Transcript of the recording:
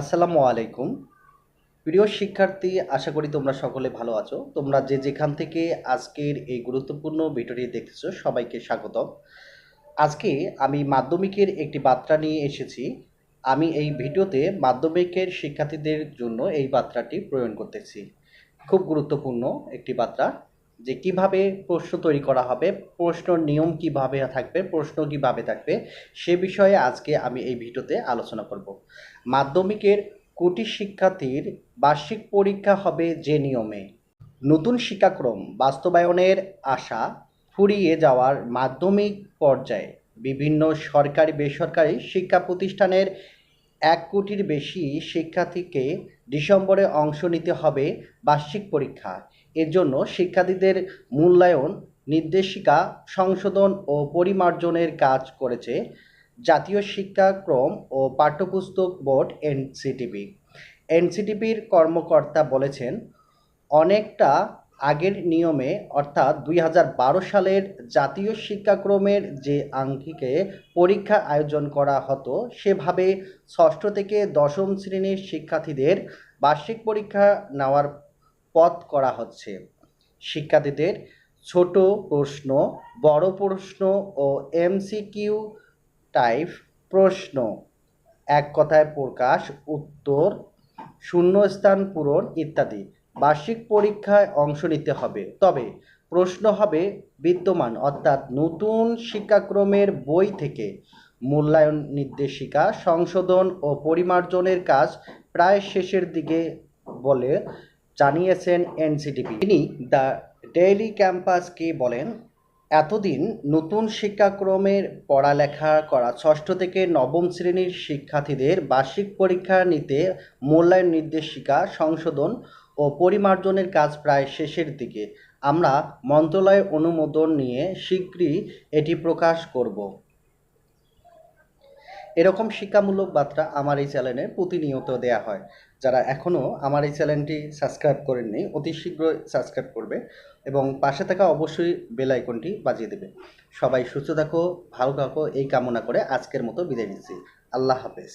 আসসালামু আলাইকুম। প্রিয় শিক্ষার্থী, আশা করি তোমরা সকলে ভালো আছো। তোমরা যে যেখান থেকে আজকের এই গুরুত্বপূর্ণ ভিডিওটি দেখতেছো, সবাইকে স্বাগতম। আজকে আমি মাধ্যমিকের একটি বার্তা নিয়ে এসেছি। আমি এই ভিডিওতে মাধ্যমিকের শিক্ষার্থীদের জন্য এই বার্তাটি প্রয়োগ করতেছি। খুব গুরুত্বপূর্ণ একটি বার্তা। যে কীভাবে প্রশ্ন তৈরি করা হবে প্রশ্ন নিয়ম কীভাবে থাকবে, প্রশ্ন কীভাবে থাকবে, সে বিষয়ে আজকে আমি এই ভিডিওতে আলোচনা করব। মাধ্যমিকের কোটি শিক্ষার্থীর বার্ষিক পরীক্ষা হবে যে নিয়মে। নতুন শিক্ষাক্রম বাস্তবায়নের আশা ফুরিয়ে যাওয়ার মাধ্যমিক পর্যায়ে বিভিন্ন সরকারি বেসরকারি শিক্ষা প্রতিষ্ঠানের এক কোটির বেশি শিক্ষার্থীকে ডিসেম্বরে অংশ নিতে হবে বার্ষিক পরীক্ষা। এর জন্য শিক্ষার্থীদের মূল্যায়ন, নির্দেশিকা, সংশোধন ও পরিমার্জনের কাজ করেছে জাতীয় শিক্ষাক্রম ও পাঠ্যপুস্তক বোর্ড এনসিটিভি এনসিটিভির কর্মকর্তা বলেছেন, অনেকটা আগের নিয়মে, অর্থাৎ দুই হাজার বারো সালের জাতীয় শিক্ষাক্রমের যে আঙ্কিকে পরীক্ষা আয়োজন করা হতো, সেভাবে ষষ্ঠ থেকে দশম শ্রেণির শিক্ষার্থীদের বার্ষিক পরীক্ষা নেওয়ার পথ করা হচ্ছে। শিক্ষার্থীদের ছোট প্রশ্ন, বড় প্রশ্ন ও এমসিকিউ টাইপ প্রশ্ন। এক কথায় প্রকাশ, উত্তর শূন্যস্থান পূরণ ইত্যাদি। বার্ষিক পরীক্ষায় অংশ নিতে হবে। তবে প্রশ্ন হবে বিদ্যমান, অর্থাৎ নতুন শিক্ষাক্রমের বই থেকে মূল্যায়ন নির্দেশিকা, সংশোধন ও পরিমার্জনের কাজ প্রায় শেষের দিকে বলে জানিয়েছেন এনসিটিভি তিনি দ্য ডেইলি ক্যাম্পাসকে বলেন, এতদিন নতুন শিক্ষাক্রমের পড়ালেখা করা ষষ্ঠ থেকে নবম শ্রেণির শিক্ষার্থীদের বার্ষিক পরীক্ষা নিতে মূল্যায়ন নির্দেশিকা, সংশোধন ও পরিমার্জনের কাজ প্রায় শেষের দিকে। আমরা মন্ত্রণালয়ের অনুমোদন নিয়ে শীঘ্রই এটি প্রকাশ করব। এরকম শিক্ষামূলক বার্তা আমার এই চ্যানেলে প্রতিনিয়ত দেয়া হয়। যারা এখনও আমার এই চ্যানেলটি সাবস্ক্রাইব করেননি, অতি শীঘ্রই সাবস্ক্রাইব করবে এবং পাশে থাকা অবশ্যই বেল আইকনটি বাজিয়ে দেবে। সবাই সুস্থ থাকো, ভালো থাকো, এই কামনা করে আজকের মতো বিদায় নিচ্ছি। আল্লাহ হাফেজ।